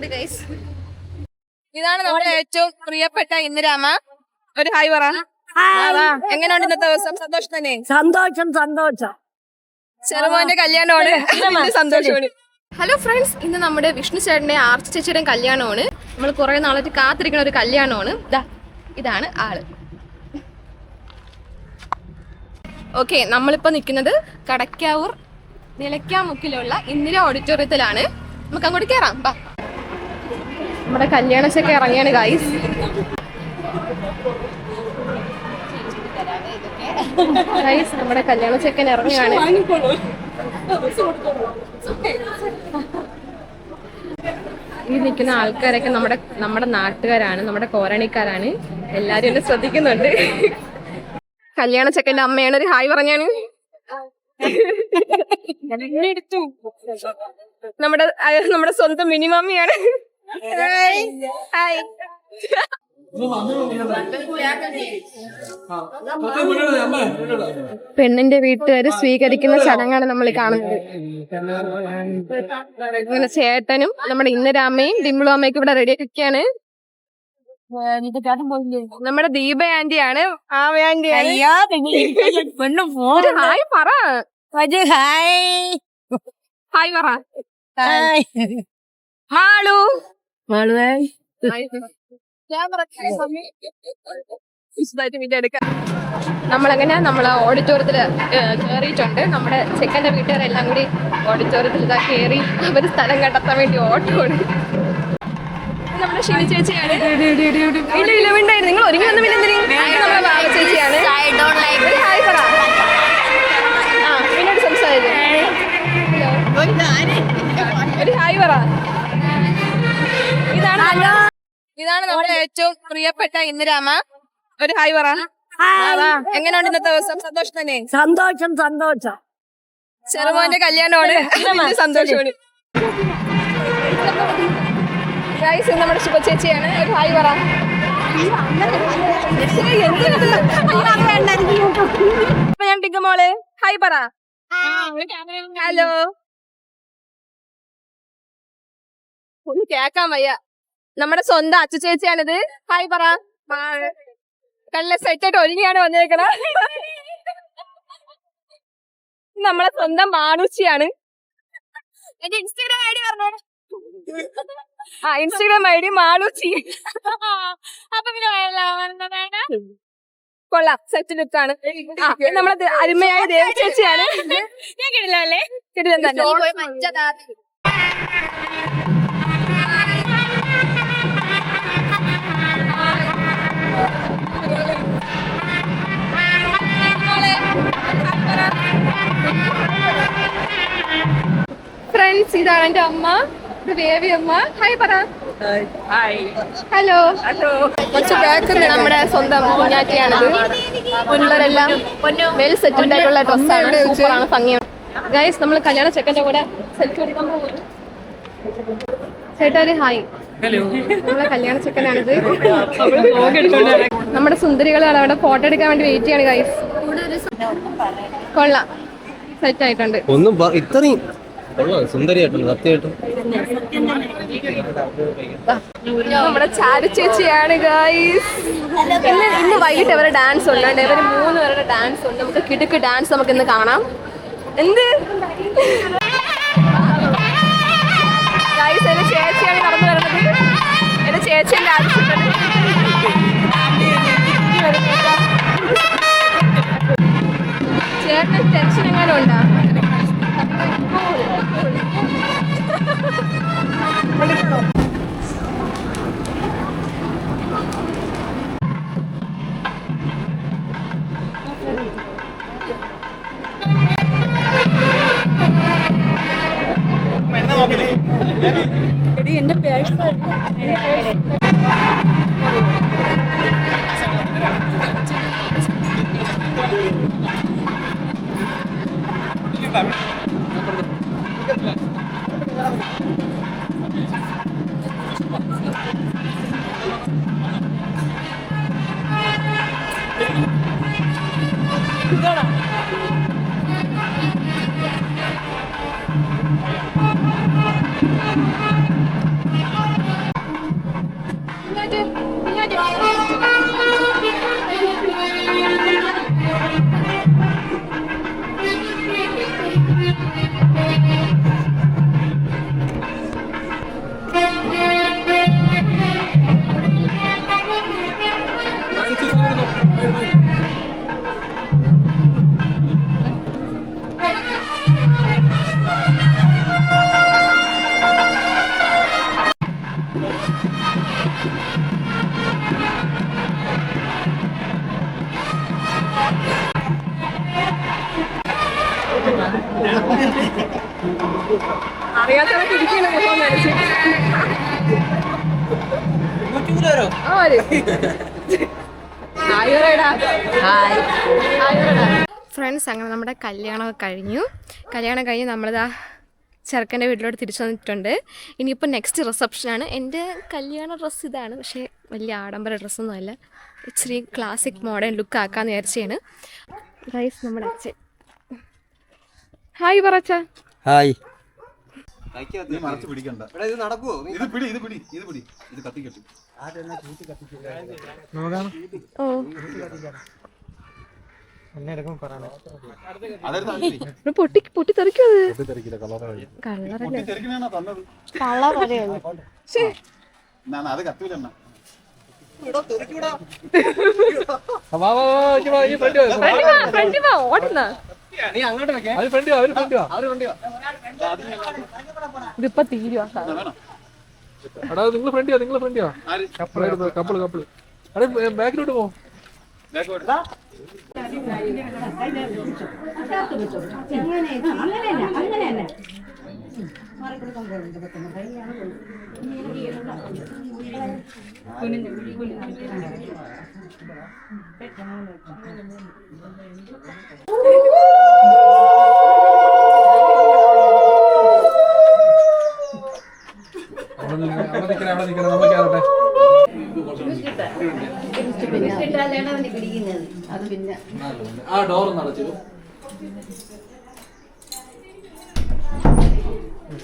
ഉണ്ട് ഗൈസ് ഇതാണ് നമ്മുടെ ഏറ്റവും പ്രിയപ്പെട്ട ഇന്ദിരാമ ഒരു ഹായ് പറ. എങ്ങനെയുണ്ട് ഇന്നത്തെ ദിവസം? സന്തോഷം തന്നെ. സന്തോഷം സന്തോഷം. ചെറുമോന്റെ കല്യാണമാണ്. സന്തോഷമാണ്. ഹലോ ഫ്രണ്ട്സ് ഇന്ന് നമ്മുടെ വിഷ്ണു ചേട്ടന്റെ ആർച്ച് ചേച്ചിയുടെയും കല്യാണമാണ്. നമ്മൾ കുറെ നാളായിട്ട് കാത്തിരിക്കുന്ന ഒരു കല്യാണമാണ്. ഇതാണ് ആൾ. ഓക്കെ നമ്മളിപ്പോ നിൽക്കുന്നത് കടക്കാവൂർ നിലയ്ക്കാമുക്കിലുള്ള ഇന്ദിര ഓഡിറ്റോറിയത്തിലാണ് നമുക്ക് അങ്ങോട്ട് കയറാം ബാ നമ്മുടെ കല്യാണച്ചൊക്കെ ഇറങ്ങിയാണ് ഗൈസ് ഗൈസ് നമ്മുടെ കല്യാണ ചെക്കൻ ഇറങ്ങിയാണ് ഈ നിൽക്കുന്ന ആൾക്കാരൊക്കെ നമ്മുടെ നമ്മുടെ നാട്ടുകാരാണ് നമ്മുടെ കോരണിക്കാരാണ്. എല്ലാരും എന്നെ ശ്രദ്ധിക്കുന്നുണ്ട്. കല്യാണ ചെക്കന്റെ അമ്മയാണ് ഒരു ഹായ് പറഞ്ഞാണ്. നമ്മുടെ നമ്മുടെ സ്വന്തം മിനിമമ്മിയാണ് ഹായ്. പെണ്ണിന്റെ വീട്ടുകാര് സ്വീകരിക്കുന്ന ചടങ്ങാണ് നമ്മൾ കാണുന്നത്. ഇങ്ങനെ ചേട്ടനും നമ്മുടെ ഇന്നരാമ്മയും ഡിംബിളു അമ്മയൊക്കെ ഇവിടെ റെഡി ആക്കിയാണ് നമ്മുടെ ദീപ ആന്റി ആണ്. ആമ ആന്റി പെണ്ണും ഹായ് പറ. ഹായ്. ഹായ് പറ. മാളു മാളുവേ നമ്മളങ്ങനെ നമ്മളെ ഓഡിറ്റോറിയത്തിൽ കയറിയിട്ടുണ്ട് നമ്മുടെ ചെക്കന്റെ വീട്ടുകാരെല്ലാം കൂടി ഓഡിറ്റോറിയത്തിൽ ഇതാ കയറി അവർ സ്ഥലം കണ്ടെത്താൻ വേണ്ടി ഓട്ടമാണ് നമ്മുടെ ഷിനി ചേച്ചിയാണ്. ഇല്ല ഇല്ല ഉണ്ടായിരുന്നു നിങ്ങൾ ഒരുങ്ങി വന്ന പിന്നെ എന്തിനു? ചേച്ചിയാണ്. ഒരു ഹായ് പറ. ആ പിന്നീട് സംസാരിക്കും. ഒരു ഹായ് പറ. ഇതാണ് നമ്മുടെ- ഇതാണ് നമ്മുടെ ഏറ്റവും പ്രിയപ്പെട്ട ഇന്ദിരാമ ഒരു ഹായ് പറ. എങ്ങനെയുണ്ട് ഇന്നത്തെ ദിവസം? സന്തോഷം തന്നെ. സന്തോഷം സന്തോഷം. ചെറുമോന്റെ കല്യാണമാണ്. സന്തോഷമാണ്. നമ്മുടെ ശുഭ ചേച്ചിയാണ്. ഒരു ഹായ് പറ. ഞാൻ ഹായ് പറ. ഹലോ ഒന്ന് കേക്കാൻ വയ്യ. നമ്മുടെ സ്വന്തം അച്ഛ ചേച്ചിയാണിത്. ഹായ് പറ. കല്ല സെറ്റായിട്ട് ഒരുങ്ങിയാണ് വന്നേക്കണ. നമ്മളെ സ്വന്തം മാണുച്ചിയാണ്. എന്റെ ഇൻസ്റ്റാഗ്രാം ഐ ഡി പറഞ്ഞു? ആ ഇൻസ്റ്റാഗ്രാം ഐ ഡി മാളൂച്ചി അപ്പൊ പിന്നെ കൊള്ളാം സെറ്റ് ലുക്കാണ് നമ്മളെ അരുമയായ ദേവി ചേച്ചിയാണ്. ഞാൻ കിടിലല്ലേ പോയി തന്നെ ഫ്രണ്ട്സ് ഇതാണ് എന്റെ അമ്മ. ഇത് ദേവി അമ്മ. ഹായ് പറ. ഹലോ കുറച്ച് ബേക്കറി നമ്മുടെ സ്വന്തം കുഞ്ഞാറ്റിയാണത്. പിള്ളേരെല്ലാം വെൽ സെറ്റിൽഡ് ആയിട്ടുള്ള ഡ്രസ്സാണ് സൂപ്പറാണ് ഭംഗിയാണ്. ഗൈസ് നമ്മൾ കല്യാണ ചെക്കന്റെ കൂടെ സെൽഫി എടുക്കാൻ പോകുന്നു ചേട്ടാ ഒരു ഹായ് നമ്മളെ കല്യാണ ചെക്കനാണിത്. നമ്മുടെ സുന്ദരികളാണ് അവിടെ ഫോട്ടോ എടുക്കാൻ വേണ്ടി വെയിറ്റ് ചെയ്യാണ് ഗൈസ് കൊള്ളാം. സെറ്റ് ആയിട്ടുണ്ട്. ഒന്നും ഇത്രയും കൊള്ളാം സുന്ദരിയായിട്ടുണ്ട് സത്യമായിട്ടും. നമ്മുടെ ചാരു ചേച്ചിയാണ് ഇന്ന് ഇന്ന് വൈകിട്ട് അവരുടെ ഡാൻസ് ഉണ്ട്. അവർ മൂന്ന് പേരുടെ ഡാൻസ് ഉണ്ട്. നമുക്ക് കിടുക്ക് ഡാൻസ് നമുക്ക് ഇന്ന് കാണാം. എന്ത്? ചേച്ചിയാണ് എടി എന്റെ പേഴ്സ് ഇതാണോ ഫ്രണ്ട്സ് അങ്ങനെ നമ്മുടെ കല്യാണമൊക്കെ കഴിഞ്ഞു. കല്യാണം കഴിഞ്ഞ് നമ്മളിതാ ചെറുക്കന്റെ വീട്ടിലോട്ട് തിരിച്ചു വന്നിട്ടുണ്ട്. ഇനിയിപ്പോൾ നെക്സ്റ്റ് റിസപ്ഷനാണ് എന്റെ കല്യാണ ഡ്രസ്സ് ഇതാണ്. പക്ഷേ വലിയ ആഡംബര ഡ്രസ്സൊന്നുമല്ല ഇച്ചിരി ക്ലാസിക് മോഡേൺ ലുക്ക് ആക്കാമെന്ന് വിചാരിച്ചാണ്. ഗൈസ് നമ്മുടെ അച്ഛൻ. ഹായ് പറച്ച. ഹായ്. നീ മറച്ചു പിടിക്കണ്ട. ഇത് നടക്കുവോ? ഇത് പിടി ഇത് പിടി ഇത് പിടി. ഇത് കത്തിക്കെട്ടി ഓ. അതെടുത്ത് അഞ്ചി ഇത് പൊട്ടി പൊട്ടി തെറിക്കും അത് തെറിക്കണേന്നാ തന്നത് അങ്ങോട്ട് വെക്കേ അവർ ഫ്രണ്ട് വാ ഫ്രണ്ട് വാ. ഓടുന്ന ഇതിപ്പോ തീരുവാ എടാ നിങ്ങൾ ഫ്രണ്ടിയാ നിങ്ങൾ ഫ്രണ്ടിയാ ആര്? കപ്പിൾ കപ്പിൾ എടാ ബാക്കിലോട്ട് പോ. അങ്ങനെ അങ്ങനെ നിൽക്കണേ അവിടെ നിൽക്കണേ നമ്മൾ കയറട്ടെ ആ ഡോർ ഒന്ന്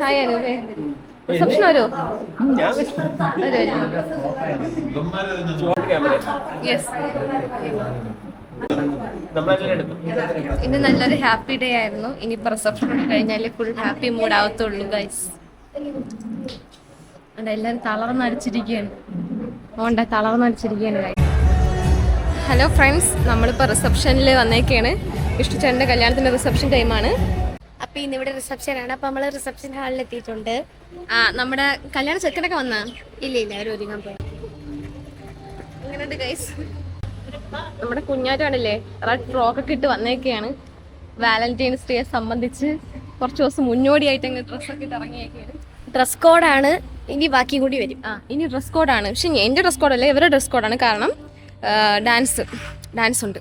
ഹായ് റിസപ്ഷൻ യെസ് ഇന്ന് നല്ലൊരു ഹാപ്പി ഡേ ആയിരുന്നു. ഇനി റിസപ്ഷൻ കഴിഞ്ഞാൽ ഫുൾ ഹാപ്പി മൂഡ് ആവത്തുള്ളൂ ഗൈസ് അതെ എല്ലാവരും തളർന്നടിച്ചിരിക്കുകയാണ് ഓണ്ട തളർന്നടിച്ചിരിക്കുകയാണ് ഹലോ ഫ്രണ്ട്സ് നമ്മളിപ്പോൾ റിസപ്ഷനിൽ വന്നേക്കാണ്. വിഷ്ണുചേട്ടന്റെ കല്യാണത്തിന്റെ റിസപ്ഷൻ ടൈമാണ് അപ്പൊ ഇന്ന് ഇവിടെ റിസപ്ഷൻ ആണ്. അപ്പൊ നമ്മൾ റിസപ്ഷൻ ഹാളിൽ എത്തിയിട്ടുണ്ട്. ആ നമ്മുടെ കല്യാണ ചെക്കനൊക്കെ വന്നാ? ഇല്ല ഇല്ല അവർ ഒരുങ്ങാൻ പോയി. ഗൈസ് നമ്മുടെ കുഞ്ഞാറ്റാണല്ലേ റെഡ് ഫ്രോക്കൊക്കെ ഇട്ട് വന്നേക്കെയാണ്. വാലന്റൈൻസ് ഡേയെ സംബന്ധിച്ച് കുറച്ച് ദിവസം മുന്നോടിയായിട്ട് അങ്ങ് ഡ്രസ്സൊക്കെ ഇട്ട് ഇറങ്ങിയേക്കാണ് ഡ്രസ് കോഡാണ് ഇനി ബാക്കി കൂടി വരും. ആ ഇനി ഡ്രസ് കോഡാണ് പക്ഷെ എന്റെ ഡ്രസ് കോഡല്ല ഇവരുടെ ഡ്രസ് കോഡാണ് കാരണം ഡാൻസ് ഡാൻസ് ഉണ്ട്.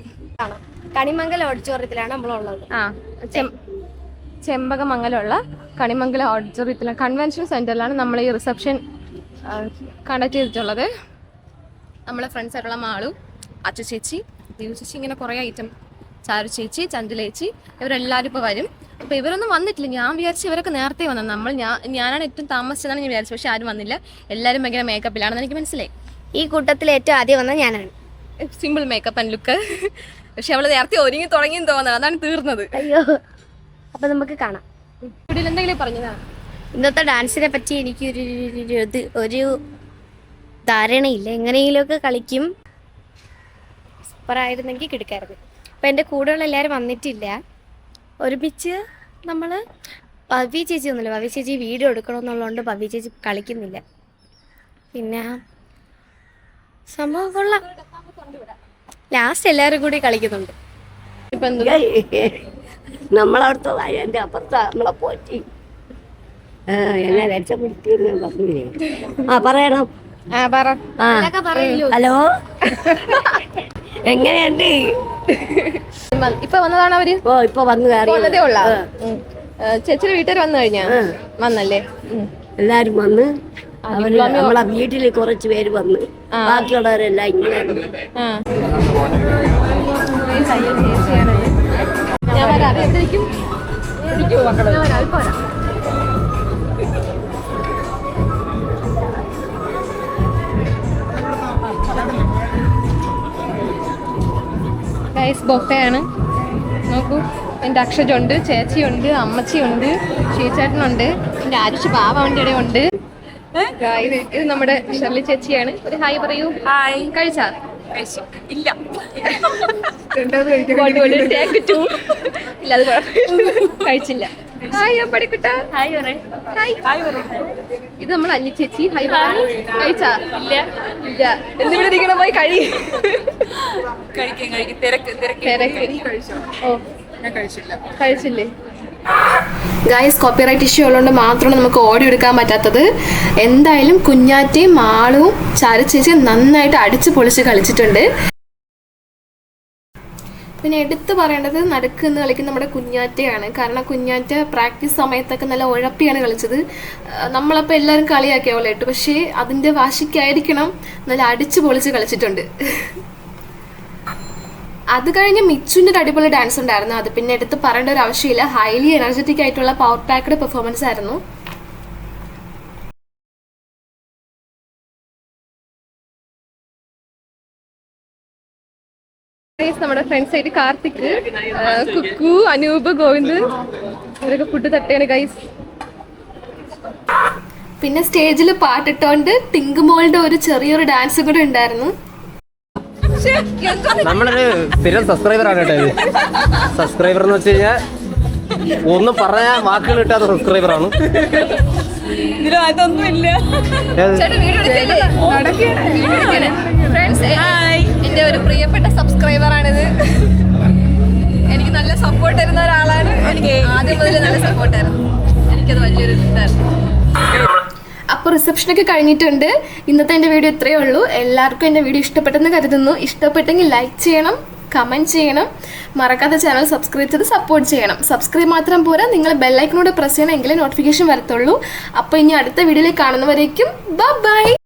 കണിമംഗലം ഓഡിറ്റോറിയത്തിലാണ് നമ്മളുള്ളത്. ആ ചെമ്പകമംഗലമുള്ള കണിമംഗലം ഓഡിറ്റോറിയത്തിലെ കൺവെൻഷൻ സെന്ററിലാണ് നമ്മൾ ഈ റിസപ്ഷൻ കണ്ടക്ട് ചെയ്തിട്ടുള്ളത്. നമ്മളെ ഫ്രണ്ട്സ് ആയിട്ടുള്ള മാളു അച്ചു ചേച്ചി ദീപു ചേച്ചി ഇങ്ങനെ കുറേ ഐറ്റം ചാരു ചേച്ചി ചേച്ചി ഇവരെല്ലാവരും ഇപ്പോൾ വരും. അപ്പോൾ ഇവരൊന്നും വന്നിട്ടില്ല. ഞാൻ വിചാരിച്ചു ഇവരൊക്കെ നേരത്തെ വന്നത് നമ്മൾ ഞാൻ ഞാനാണ് ഏറ്റവും താമസിച്ചതാണ് ഞാൻ വിചാരിച്ചു പക്ഷെ ആരും വന്നില്ല. എല്ലാവരും ഭയങ്കര മേക്കപ്പിലാണെന്ന് എനിക്ക് മനസ്സിലായി. ഈ കൂട്ടത്തിൽ ഏറ്റവും ആദ്യം വന്നത് ഞാനാണ്. സിമ്പിൾ മേക്കപ്പ് ആൻഡ് ലുക്ക് പക്ഷെ അവൾ നേരത്തെ ഒരുങ്ങി തുടങ്ങിയെന്ന് തോന്നുന്നത് അതാണ് തീർന്നത്. അയ്യോ. അപ്പൊ നമുക്ക് കാണാം. ഇവിടെ എന്തെങ്കിലും പറഞ്ഞതാ? ഇന്നത്തെ ഡാൻസിനെ പറ്റി എനിക്ക് ഒരു ഒരു- ഇത് ഒരു ധാരണയില്ല. എങ്ങനെയെങ്കിലുമൊക്കെ കളിക്കും. സൂപ്പറായിരുന്നെങ്കിൽ കിടക്കായിരുന്നു. അപ്പം എന്റെ കൂടെയുള്ള എല്ലാവരും വന്നിട്ടില്ല. ഒരുമിച്ച് നമ്മൾ ഭവ്യ ചേച്ചി ഒന്നുമില്ല ഭവ്യ ചേച്ചി വീഡിയോ എടുക്കണമെന്നുള്ളതുകൊണ്ട് ഭവ്യ ചേച്ചി കളിക്കുന്നില്ല. പിന്നെ സംഭവം കൊള്ളാം. ലാസ്റ്റ് എല്ലാവരും കൂടി കളിക്കുന്നുണ്ട്. ഇപ്പൊ എന്ത്? നമ്മളവിടുത്തെ എന്റെ അപ്പുറത്ത് നമ്മളെ പോറ്റി. ആ, എന്നെ രക്ഷപ്പെടുത്തിയെന്ന് പറഞ്ഞില്ലേ? ആ പറയണം. ഹലോ? എങ്ങനെയുണ്ട്? ഇപ്പൊ വന്നതാണ് അവർ? ഓ ഇപ്പൊ വന്നു വന്നതേ ഉള്ള? ചേച്ചിയുടെ വീട്ടുകാർ വന്നു കഴിഞ്ഞാ? വന്നല്ലേ? എല്ലാരും വന്ന്. അവർ നമ്മളെ വീട്ടിൽ കുറച്ച് പേര് വന്ന് ബാക്കിയുള്ളവരെല്ലാം ഇങ്ങനെ ആ. ഞാൻ വരാം. അത് എന്തിരിക്കും? ഞാൻ വരാം ഇപ്പൊ വരാം. ഗൈസ് ബൊഫയാണ്. നോക്കൂ എന്റെ അക്ഷജുണ്ട് ചേച്ചിയുണ്ട് അമ്മച്ചിയുണ്ട് ഷീചേട്ടനുണ്ട് എന്റെ ആരുഷ് ബാബ വണ്ടിയുടെ ഉണ്ട് ഇത് ഇത് നമ്മുടെ ഷെർലി ചേച്ചിയാണ്. ഒരു ഹായ് പറയൂ. ഹായ്. കഴിച്ചാ? ഇല്ല. ഇല്ല അത്. കഴിച്ചില്ല. ഹായ് അമ്പടിക്കുട്ട ഹായ് ഹായ്. ഹായ് ഇത് നമ്മൾ അല്ലി ചേച്ചി. ഹായ് കഴിച്ചാ? ഇല്ല. ഇല്ല. എന്നിവിടെ ഇരിക്കണ പോയി കഴി. കഴിക്കാൻ കഴിക്കും. തിരക്ക് തിരക്ക്. തിരക്ക്. കഴിച്ചോ? ഓ. ഞാൻ കഴിച്ചില്ല. കഴിച്ചില്ലേ? ഗായ്സ് കോപ്പിറൈറ്റ് ഇഷ്യൂ ഉള്ളതുകൊണ്ട് മാത്രമാണ് നമുക്ക് ഓടി എടുക്കാൻ പറ്റാത്തത്. എന്തായാലും കുഞ്ഞാറ്റയും മാളും ചരച്ചേച്ച് നന്നായിട്ട് അടിച്ച് പൊളിച്ച് കളിച്ചിട്ടുണ്ട്. പിന്നെ എടുത്തു പറയേണ്ടത് നടുക്ക് കളിക്കുന്ന നമ്മുടെ കുഞ്ഞാറ്റയാണ്. കാരണം കുഞ്ഞാറ്റ പ്രാക്ടീസ് സമയത്തൊക്കെ നല്ല ഉഴപ്പിയാണ് കളിച്ചത്. നമ്മളപ്പോൾ എല്ലാവരും കളിയാക്കിയ പോലെ പക്ഷേ അതിന്റെ വാശിക്കായിരിക്കണം. നല്ല അടിച്ച് പൊളിച്ച് കളിച്ചിട്ടുണ്ട്. അത് കഴിഞ്ഞ് മിച്ചുവിന്റെ ഒരു അടിപൊളി ഡാൻസ് ഉണ്ടായിരുന്നു. അത് പിന്നെ എടുത്ത് പറയേണ്ട ഒരു ആവശ്യമില്ല. ഹൈലി എനർജറ്റിക് ആയിട്ടുള്ള പവർ പാക്കഡ് പെർഫോമൻസ് ആയിരുന്നു. നമ്മുടെ ഫ്രണ്ട്സ് ആയിട്ട് കാർത്തിക് കുക്കു അനൂപ് ഗോവിന്ദ് ഇവരൊക്കെ ഫുഡ് തട്ടിയാണ് ഗൈസ് പിന്നെ സ്റ്റേജിൽ പാട്ടിട്ടോണ്ട് ടിങ്ക് മോളുടെ ഒരു ചെറിയൊരു ഡാൻസ് കൂടെ ഉണ്ടായിരുന്നു. നമ്മളൊരു സ്ഥിരം സബ്സ്ക്രൈബർ ആണ് കേട്ടോ ഇത്. സബ്സ്ക്രൈബർ എന്ന് വെച്ച് കഴിഞ്ഞാൽ ഒന്നും പറയാൻ വാക്കുകൾ കിട്ടാത്ത സബ്സ്ക്രൈബർ ആണ്. ഇതിലും അതൊന്നും ഇല്ല. ഫ്രണ്ട്സ് എന്റെ ഒരു പ്രിയപ്പെട്ട സബ്സ്ക്രൈബർ ആണിത്. എനിക്ക് നല്ല സപ്പോർട്ട് തരുന്ന ഒരാളാണ്. എനിക്ക് ആദ്യം മുതൽ നല്ല സപ്പോർട്ട് ആയിരുന്നു. എനിക്കത് വലിയൊരു ഇതായിരുന്നു. അപ്പോൾ റിസപ്ഷനൊക്കെ കഴിഞ്ഞിട്ടുണ്ട്. ഇന്നത്തെ എന്റെ വീഡിയോ ഇത്രയേ ഉള്ളൂ. എല്ലാവർക്കും എന്റെ വീഡിയോ ഇഷ്ടപ്പെട്ടെന്ന് കരുതുന്നു. ഇഷ്ടപ്പെട്ടെങ്കിൽ ലൈക്ക് ചെയ്യണം കമന്റ് ചെയ്യണം. മറക്കാത്ത ചാനൽ സബ്സ്ക്രൈബ് ചെയ്ത് സപ്പോർട്ട് ചെയ്യണം. സബ്സ്ക്രൈബ് മാത്രം പോരാ നിങ്ങൾ ബെല്ലൈക്കനോട് പ്രസ് ചെയ്യണമെങ്കിലേ നോട്ടിഫിക്കേഷൻ വരത്തുള്ളൂ. അപ്പോൾ ഇനി അടുത്ത വീഡിയോയിൽ കാണുന്നവരേക്കും ബൈ